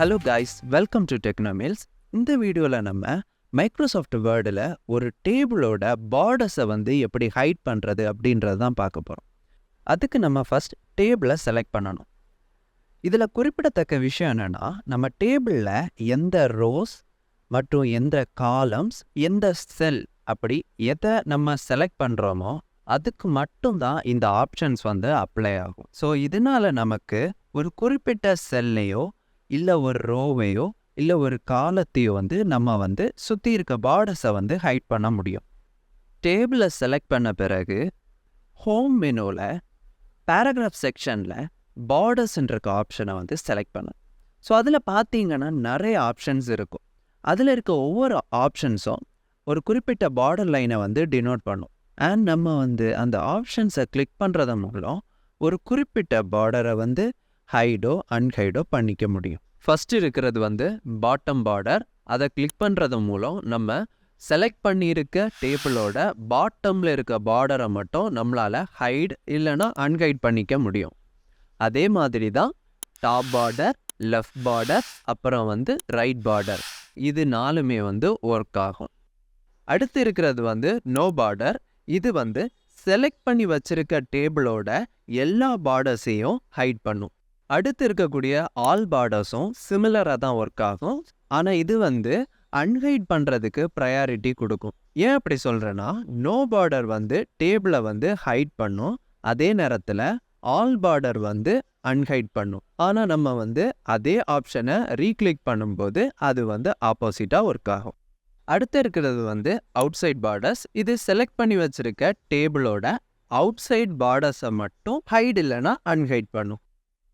Hello guys welcome to Technomills இந்த வீடியோவில் நம்ம மைக்ரோசாஃப்ட் வேர்டில் ஒரு டேபிளோட பார்டர்ஸை வந்து எப்படி ஹைட் பண்ணுறது அப்படின்றது தான் பார்க்க போகிறோம் அதுக்கு நம்ம ஃபஸ்ட் டேபிளை செலக்ட் பண்ணணும். இதில் குறிப்பிடத்தக்க விஷயம் என்னென்னா நம்ம டேபிளில் எந்த ரோஸ் மற்றும் எந்த காலம்ஸ் எந்த செல் அப்படி எதை நம்ம செலக்ட் பண்ணுறோமோ அதுக்கு மட்டும்தான் இந்த ஆப்ஷன்ஸ் வந்து அப்ளை ஆகும். ஸோ இதனால நமக்கு ஒரு குறிப்பிட்ட செல்லையோ இல்லை ஒரு ரோவையோ இல்லை ஒரு காலத்தையோ வந்து நம்ம வந்து சுற்றி இருக்க பார்டர்ஸை வந்து ஹைட் பண்ண முடியும். டேபிளை செலக்ட் பண்ண பிறகு ஹோம் மெனுவில் பேராகிராஃப் செக்ஷனில் பார்டர்ஸ்ன்ற ஆப்ஷனை வந்து செலக்ட் பண்ண. ஸோ அதில் பார்த்தீங்கன்னா நிறைய ஆப்ஷன்ஸ் இருக்கும். அதில் இருக்க ஒவ்வொரு ஆப்ஷன்ஸும் ஒரு குறிப்பிட்ட பார்டர் லைனை வந்து டினோட் பண்ணும். அண்ட் நம்ம வந்து அந்த ஆப்ஷன்ஸை கிளிக் பண்ணுறது மூலம் ஒரு குறிப்பிட்ட பார்டரை வந்து ஹைடோ அன்ஹைடோ பண்ணிக்க முடியும். ஃபஸ்ட்டு இருக்கிறது வந்து பாட்டம் பார்டர் அதை கிளிக் பண்ணுறது மூலம் நம்ம செலக்ட் பண்ணியிருக்க டேபிளோட பாட்டமில் இருக்க பார்டரை மட்டும் நம்மளால் ஹைட் இல்லைன்னா அன்ஹைட் பண்ணிக்க முடியும். அதே மாதிரி தான் டாப் பார்டர் லெஃப்ட் பார்டர் அப்புறம் வந்து ரைட் பார்டர் இது நாலுமே வந்து ஒர்க் ஆகும். அடுத்து இருக்கிறது வந்து நோ பார்டர் இது வந்து செலக்ட் பண்ணி வச்சிருக்க டேபிளோட எல்லா பார்டர்ஸையும் ஹைட் பண்ணும். அடுத்து இருக்கக்கூடிய ஆல் பார்டர்ஸும் சிமிலராக தான் ஒர்க் ஆகும். ஆனால் இது வந்து அன்ஹைட் பண்ணுறதுக்கு ப்ரையாரிட்டி கொடுக்கும். ஏன் அப்படி சொல்கிறேன்னா நோ பார்டர் வந்து டேபிளை வந்து ஹைட் பண்ணும். அதே நேரத்தில் ஆல் பார்டர் வந்து அன்ஹைட் பண்ணும். ஆனால் நம்ம வந்து அதே ஆப்ஷனை ரீக்ளிக் பண்ணும்போது அது வந்து ஆப்போசிட்டாக ஒர்க் ஆகும். அடுத்து இருக்கிறது வந்து அவுட் சைட் பார்டர்ஸ் இது செலக்ட் பண்ணி வச்சிருக்க டேபிளோட அவுட் சைட் பார்டர்ஸை மட்டும் ஹைட் இல்லைனா அன்ஹைட் பண்ணும்.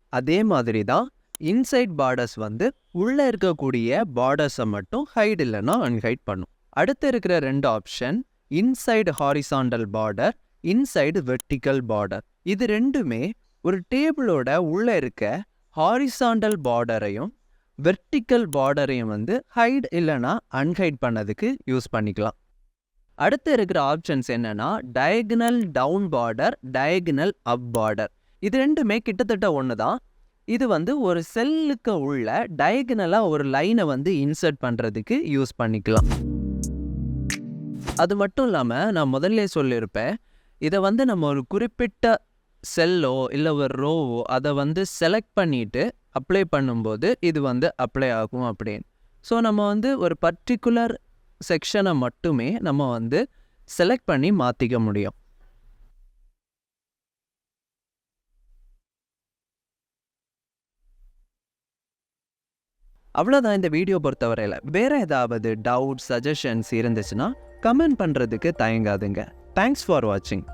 அதே மாதிரி தான் இன்சைட் பார்டர்ஸ் வந்து உள்ளே இருக்கக்கூடிய பார்டர்ஸை மட்டும் ஹைட் இல்லைன்னா அன்ஹைட் பண்ணும். அடுத்து இருக்கிற ரெண்டு option inside horizontal border inside vertical border இது ரெண்டுமே ஒரு டேபிளோட உள்ளே இருக்க ஹாரிசாண்டல் பார்டரையும் வெர்டிக்கல் பார்டரையும் வந்து ஹைட் இல்லைன்னா அன்ஹைட் பண்ணதுக்கு யூஸ் பண்ணிக்கலாம். அடுத்து இருக்கிற ஆப்ஷன்ஸ் என்னென்னா diagonal down border diagonal up border இது ரெண்டுமே கிட்டத்தட்ட ஒன்று தான் இது வந்து ஒரு செல்லுக்கு உள்ள டயகனலாக ஒரு லைனை வந்து இன்சர்ட் பண்ணுறதுக்கு யூஸ் பண்ணிக்கலாம். அது மட்டும் இல்லாமல் நான் முதல்ல சொல்லியிருப்பேன் இதை வந்து நம்ம ஒரு குறிப்பிட்ட செல்லோ இல்லை ஒரு ரோவோ அதை வந்து செலக்ட் பண்ணிவிட்டு அப்ளை பண்ணும்போது இது வந்து அப்ளை ஆகும் அப்படின்னு. ஸோ நம்ம வந்து ஒரு பர்டிகுலர் செக்ஷனை மட்டுமே நம்ம வந்து செலக்ட் பண்ணி மாற்றிக்க முடியும். அவ்வளோதான் இந்த வீடியோ பொறுத்தவரையில். வேற ஏதாவது டவுட் சஜஷன்ஸ் இருந்துச்சுன்னா கமெண்ட் பண்ணுறதுக்கு தயங்காதுங்க. தேங்க்ஸ் ஃபார் வாட்சிங்